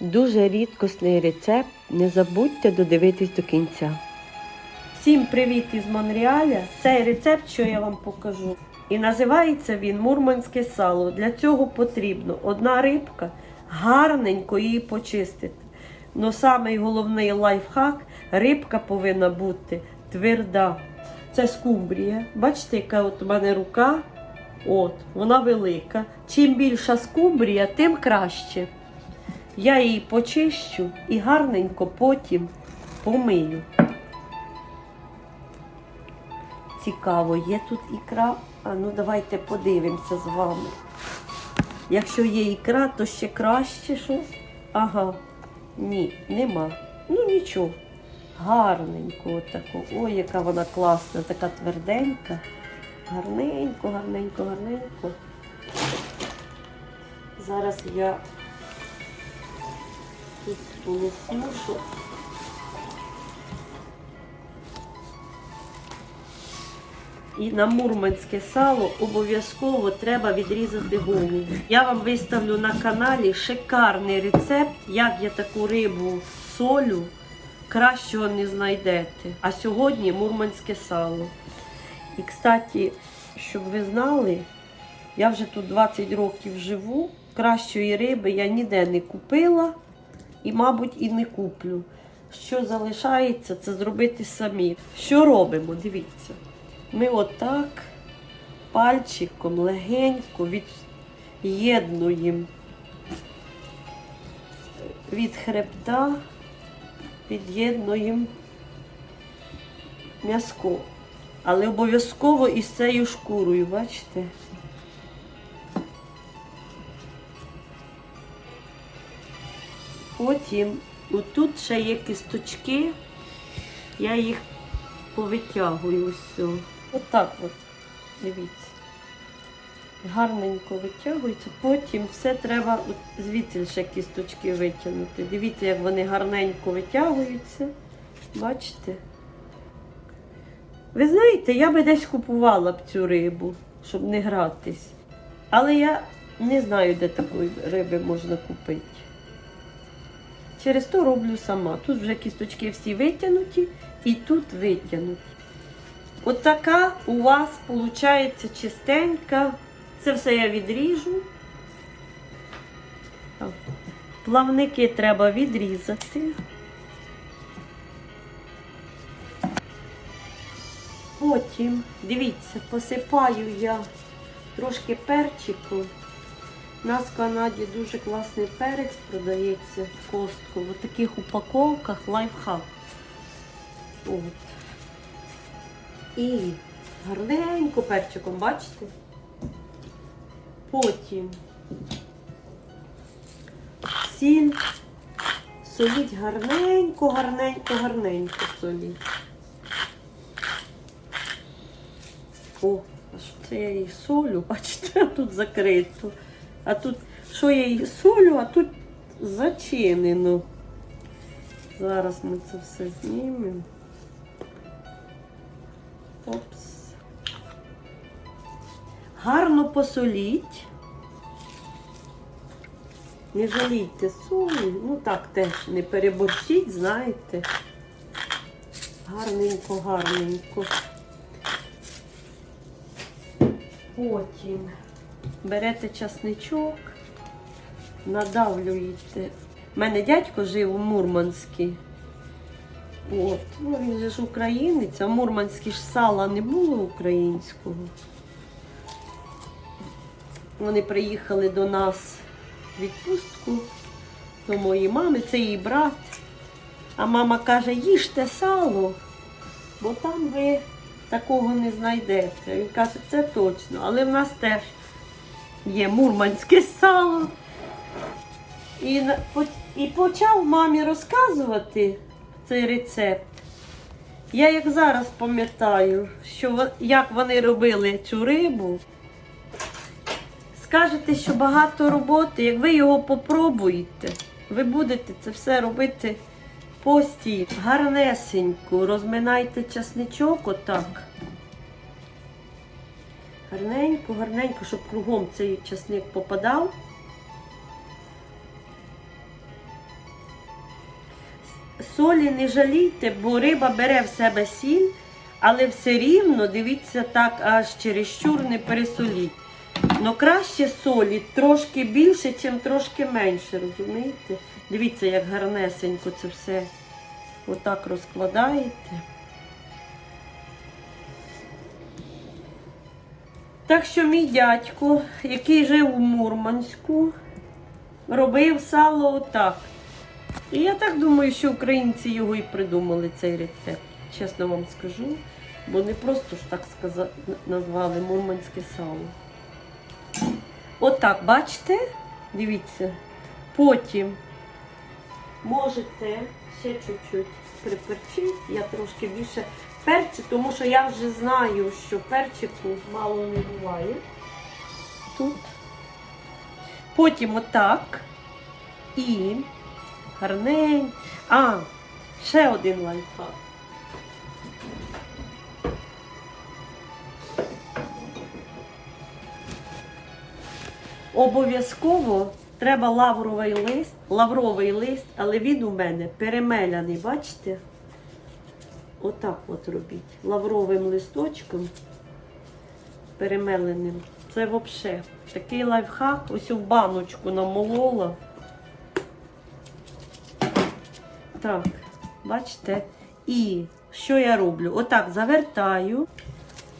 Дуже рідкісний рецепт. Не забудьте додивитись до кінця. Всім привіт із Монреаля. Цей рецепт, що я вам покажу. І називається він мурманське сало. Для цього потрібно одна рибка, гарненько її почистити. Но самий головний лайфхак рибка повинна бути тверда. Це скумбрія. Бачите, яка от у мене рука. От, вона велика. Чим більша скумбрія, тим краще. Я її почищу і гарненько потім помию. Цікаво, є тут ікра. А ну давайте подивимося з вами. Якщо є ікра, то ще краще щось. Ага. Ні, нема. Ну нічого. Гарненько отако. Ой, яка вона класна, така тверденька. Гарненько, гарненько, гарненько. Зараз я полосну, І на мурманське сало обов'язково треба відрізати голову. Я вам виставлю на каналі шикарний рецепт, як я таку рибу солю. Кращого не знайдете. А сьогодні мурманське сало. І, кстати, щоб ви знали, я вже тут 20 років живу. Кращої риби я ніде не купила і, мабуть, і не куплю. Що залишається, це зробити самі. Що робимо? Дивіться. Ми отак пальчиком легенько від'єднуємо від хребта, під'єднуємо м'язко. Але обов'язково із цією шкурою, бачите? Потім отут ще є кісточки, я їх повитягую все. Отак от, дивіться. Гарненько витягується. Потім все треба звідси ще кісточки витягнути. Дивіться, як вони гарненько витягуються. Бачите? Ви знаєте, я би десь купувала б цю рибу, щоб не гратись. Але я не знаю, де такої риби можна купити. Через то роблю сама. Тут вже кісточки всі витягнуті і тут витягнуті. От така у вас виходить чистенька. Це все я відріжу. Плавники треба відрізати. Потім, дивіться, посипаю я трошки перчику. У нас в Канаді дуже класний перець продається в костку. В таких упаковках лайфхак. От. І гарненько перчиком, бачите? Потім сіль, соліть гарненько, гарненько, гарненько соліть. О, а що це я її солю, бачите, тут закрито. А тут, що я її солю, а тут зачинено. Зараз ми це все знімемо. Опс. Гарно посоліть. Не жалійте солі. Ну так теж не переборщіть, знаєте. Гарненько, гарненько. Потім берете часничок, надавлюєте. У мене дядько жив у Мурманській. От. Ну, він же ж українець, а в ж сала не було українського. Вони приїхали до нас в відпустку до моєї мами, це її брат. А мама каже, їжте сало, бо там ви такого не знайдете. Він каже, це точно, але в нас теж є мурманське сало. І, і почав мамі розказувати цей рецепт. Я як зараз пам'ятаю, що як вони робили цю рибу. Скажете, що багато роботи, як ви його попробуєте, ви будете це все робити постійно. Гарнесенько розминайте часничок отак. Гарненько, гарненько, щоб кругом цей часник попадав. Солі не жалійте, бо риба бере в себе сіль, але все рівно дивіться так, аж чересчур не пересоліть. Ну краще солі трошки більше, чим трошки менше, розумієте? Дивіться, як гарнесенько це все отак розкладаєте. Так що мій дядько, який жив у Мурманську, робив сало отак. І я так думаю, що українці його і придумали цей рецепт. Чесно вам скажу. Бо не просто ж так сказа... назвали мурманське сало. Отак, бачите? Дивіться. Потім можете ще чуть-чуть приперчити. Я трошки більше перцю, тому що я вже знаю, що перчику мало не буває. Тут. Потім отак. І гарнень. А, ще один лайфхак. Обов'язково треба лавровий лист, лавровий лист, але він у мене перемеляний, бачите? Отак от робіть. Лавровим листочком перемеленим. Це взагалі такий лайфхак. Ось в баночку намолола. Так, бачите? І що я роблю? Отак завертаю,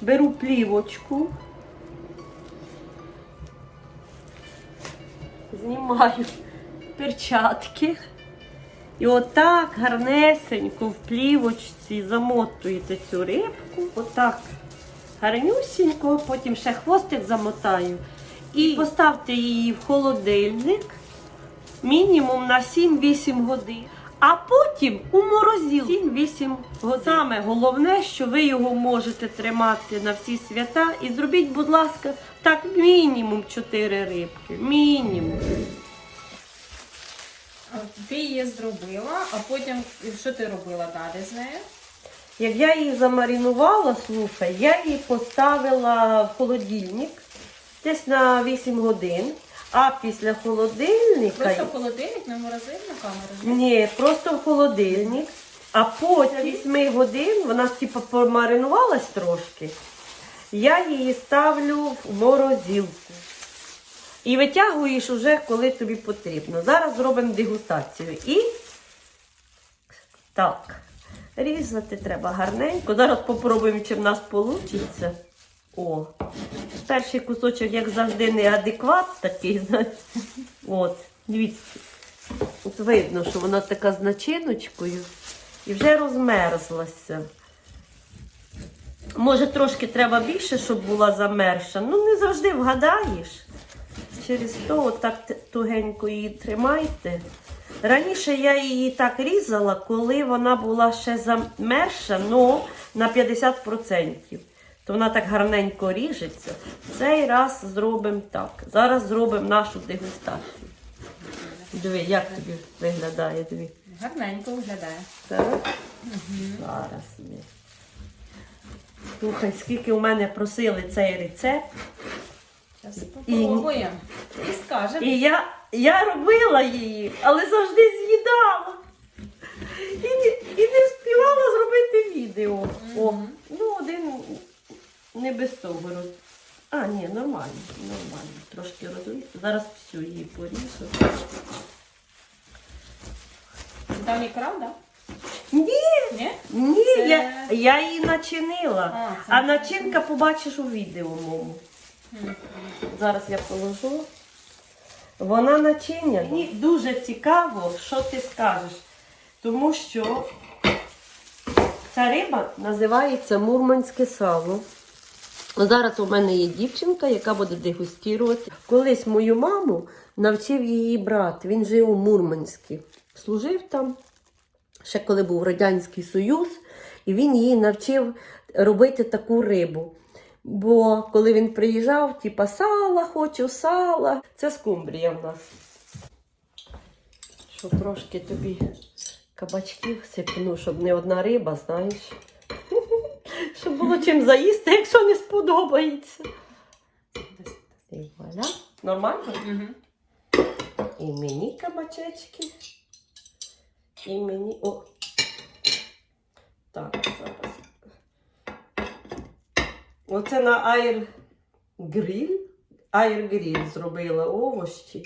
беру плівочку, знімаю перчатки. І отак гарнесенько в плівочці замотуєте цю рибку. Отак гарнюсінько, потім ще хвостик замотаю. І поставте її в холодильник мінімум на 7-8 годин. А потім у морозилку 7-8 годин. Саме головне, що ви його можете тримати на всі свята. І зробіть, будь ласка, так мінімум 4 рибки. Мінімум. Ти її зробила, а потім що ти робила далі з нею? Як я її замаринувала, слухай, я її поставила в холодильник десь на 8 годин, а після холодильника. Просто в холодильник на морозильну камеру? Ні, просто в холодильник. А потім 8 годин вона типу помаринувалась трошки. Я її ставлю в морозилку. І витягуєш уже, коли тобі потрібно. Зараз зробимо дегустацію. І так, різати треба гарненько. Зараз попробуємо, чи в нас вийде. О, перший кусочок, як завжди, неадекват такий, знаєте. От, дивіться. От видно, що вона така з начиночкою і вже розмерзлася. Може, трошки треба більше, щоб була замерша. Ну, не завжди вгадаєш. Через то отак тугенько її тримайте. Раніше я її так різала, коли вона була ще замерша, але на 50%. То вона так гарненько ріжеться. Цей раз зробимо так. Зараз зробимо нашу дегустацію. Диви, як тобі виглядає, диви. Гарненько виглядає. Так. Зараз. Слухай, скільки у мене просили цей рецепт. Зараз І- скажемо. І я, я робила її, але завжди з'їдала. І, не- і не встигала зробити відео. О, ну один не без того. роз- А, ні, нормально, нормально. Трошки розумію. Зараз всю її поріжу. Там ікра, так? Ні, Ні? ні, Це- я, я її начинила. А, А начинка побачиш у відео моєму. Зараз я положу. Вона начиня. Мені дуже цікаво, що ти скажеш. Тому що ця риба називається мурманське сало. Зараз у мене є дівчинка, яка буде дегустувати. Колись мою маму навчив її брат. Він жив у Мурманську. Служив там, ще коли був Радянський Союз, і він її навчив робити таку рибу. Бо коли він приїжджав, типа сала, хочу сала. Це скумбрія в нас. Що трошки тобі кабачків сипну, щоб не одна риба, знаєш. Щоб було чим заїсти, якщо не сподобається. І вуаля. Нормально? І мені кабачечки. І мені. О, Так, зараз. Оце на Air Grill. Air Grill зробила овощі.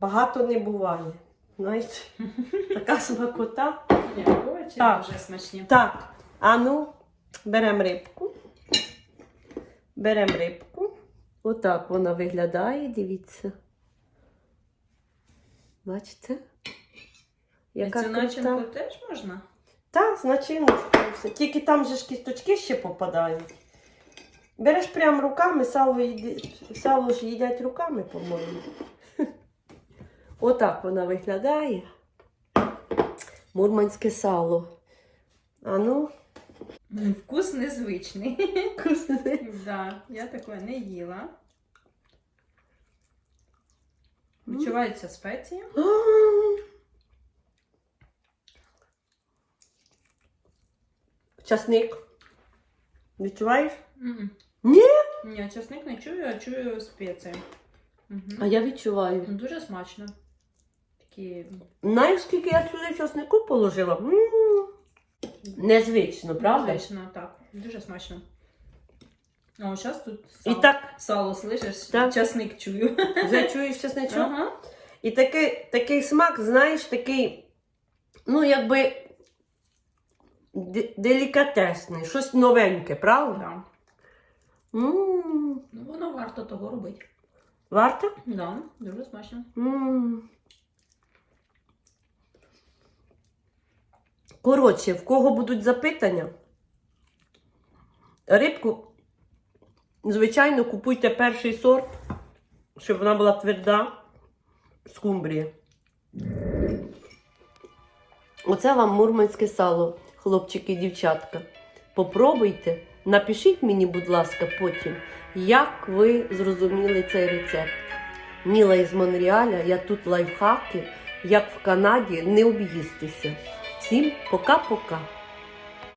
Багато не буває. Знаєте, така смакота. Овочі Так. дуже смачні. Так, а ну, беремо рибку. Беремо рибку. Отак вона виглядає, дивіться. Бачите? Яка Цю начинку теж можна? Так, з начиночкою все. Тільки там же ж кісточки ще попадають. Береш прямо руками, сало, їди... сало ж їдять руками, по-моєму. Отак вона виглядає. Мурманське сало. А ну, М, Вкус незвичний. да, я такое не їла. Відчуваються спеції. Часник. Відчуваєш? М-м. Ні? Ні, чесник не чую, а чую спеції. Угу. А я відчуваю. Дуже смачно. Такі Знаєш, скільки я сюди часнику положила? М, Незвично, правда? Звично, так. Дуже смачно. О, зараз тут І сало, так, сало слышиш? Так. Часник чую. вже чуєш часничок? Ага. І такий, такий смак, знаєш, такий, ну, якби де- делікатесний, щось новеньке, правда? Да. Ну, воно варто того робити. Варто? Да, дуже смачно. М. Коротше, в кого будуть запитання, рибку, звичайно, купуйте перший сорт, щоб вона була тверда, скумбрія. Оце вам мурманське сало, хлопчики і дівчатка. Попробуйте, напишіть мені, будь ласка, потім, як ви зрозуміли цей рецепт. Міла із Монреаля, я тут лайфхаки, як в Канаді, не об'їстися. Всім пока-пока.